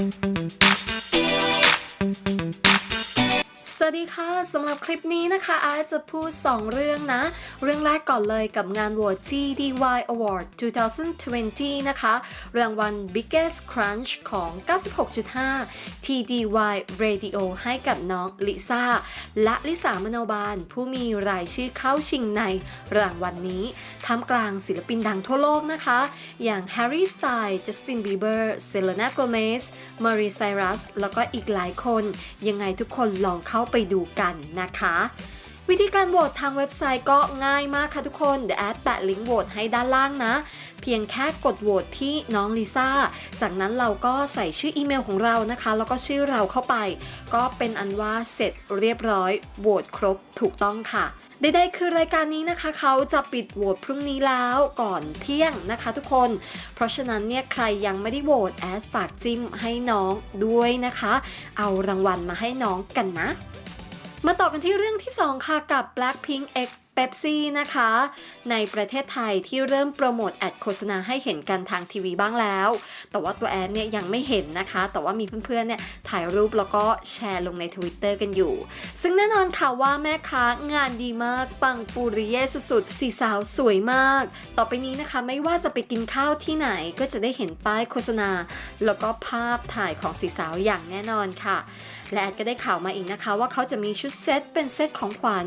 ส วัสดีค่ะสำหรับคลิปนี้นะคะอาจะพูด 2 เรื่องนะ เรื่องแรกก่อนเลยกับงานโหวต TDY Award 2020 นะคะรางวัล Biggest Crunch ของ 96.5 TDY Radio ให้กับน้องลิซ่า และลิสามโนบาล ผู้มีรายชื่อเข้าชิงในรางวัลนนี้ท่ามกลางศิลปินดังทั่วโลกนะคะ อย่าง Harry Styles Justin Bieber Selena Gomez Miley Cyrus แล้วก็อีกหลายคน ยังไงทุกคนลองเข้าไปดูกันนะคะ วิธีการโหวตทางเว็บไซต์ก็ง่ายมากค่ะทุกคนเดี๋ยวแอดแปะลิงก์โหวตให้ด้านล่างนะ เพียงแค่กดโหวตที่น้องลิซ่า จากนั้นเราก็ใส่ชื่ออีเมลของเรานะคะ แล้วก็ชื่อเราเข้าไป ก็เป็นอันว่าเสร็จเรียบร้อยโหวตครบถูกต้องค่ะใดๆคือรายการนี้นะคะเขาจะปิดโหวตพรุ่งนี้แล้วก่อนเที่ยงนะคะทุกคน เพราะฉะนั้นเนี่ยใครยังไม่ได้โหวตแอดฝากจิ้มให้น้องด้วยนะคะ เอารางวัลมาให้น้องกันนะ มาต่อกันที่เรื่องที่ 2 ค่ะกับ Blackpink X Pepsi นะคะ ในประเทศไทยที่เริ่มโปรโมทแอดโฆษณาให้เห็นกันทางทีวีบ้างแล้ว แต่ว่าตัวแอดเนี่ยยังไม่เห็นนะคะ แต่ว่ามีเพื่อนๆเนี่ยถ่ายรูปแล้วก็แชร์ลงใน Twitter กันอยู่ ซึ่งแน่นอนค่ะว่าแม่ค้างานดีมากปังปูริเย่สุดๆสีสาวสวยมาก ต่อไปนี้นะคะไม่ว่าจะไปกินข้าวที่ไหนก็จะได้เห็นป้ายโฆษณา แล้วก็ภาพถ่ายของสีสาวอย่างแน่นอนค่ะ และแอดก็ได้ข่าวมาอีกนะคะ ว่าเขาจะมีชุดเซตเป็นเซตของขวัญ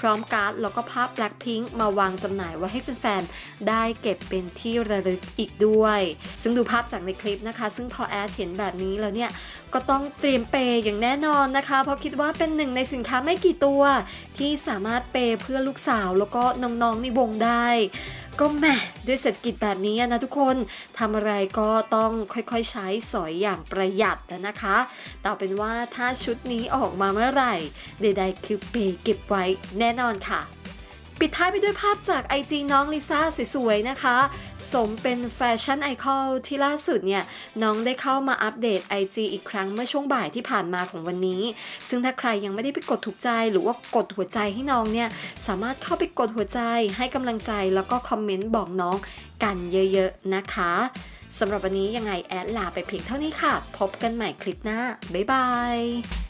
พร้อมการ์ดแล้วก็ภาพ Blackpink มาวางจำหน่ายไว้ให้แฟนๆ ได้เก็บเป็นที่ระลึกอีกด้วย ซึ่งดูภาพจากในคลิปนะคะ ซึ่งพอแอดเห็นแบบนี้แล้วเนี่ย ก็ต้องเตรียมเปย์อย่างแน่นอนนะคะ เพราะคิดว่าเป็นหนึ่งในสินค้าไม่กี่ตัว ที่สามารถเปย์เพื่อลูกสาวแล้วก็น้องๆในวงได้ก็แหมด้วยเศรษฐกิจแบบนี้นะทุกคนทำอะไรก็ต้องค่อยๆใช้สอยอย่างประหยัดนะคะแต่เอเป็นว่าถ้าชุดนี้ออกมาเมื่อไหร่ ใดๆคือเปย์เก็บไว้แน่นอนค่ะ ปิดท้ายไปด้วยภาพจาก IG น้องลิซ่าสวยๆนะคะ สมเป็นแฟชั่นไอคอลที่ล่าสุดเนี่ย น้องได้เข้ามาอัปเดต IG อีกครั้งเมื่อช่วงบ่ายที่ผ่านมาของวันนี้ ซึ่งถ้าใครยังไม่ได้ไปกดถูกใจหรือว่ากดหัวใจให้น้องเนี่ย สามารถเข้าไปกดหัวใจให้กำลังใจแล้วก็คอมเมนต์บอกน้องกันเยอะๆนะคะสำหรับวันนี้ยังไงแอดลาไปเพียงเท่านี้ค่ะ พบกันใหม่คลิปหน้า บ๊ายบาย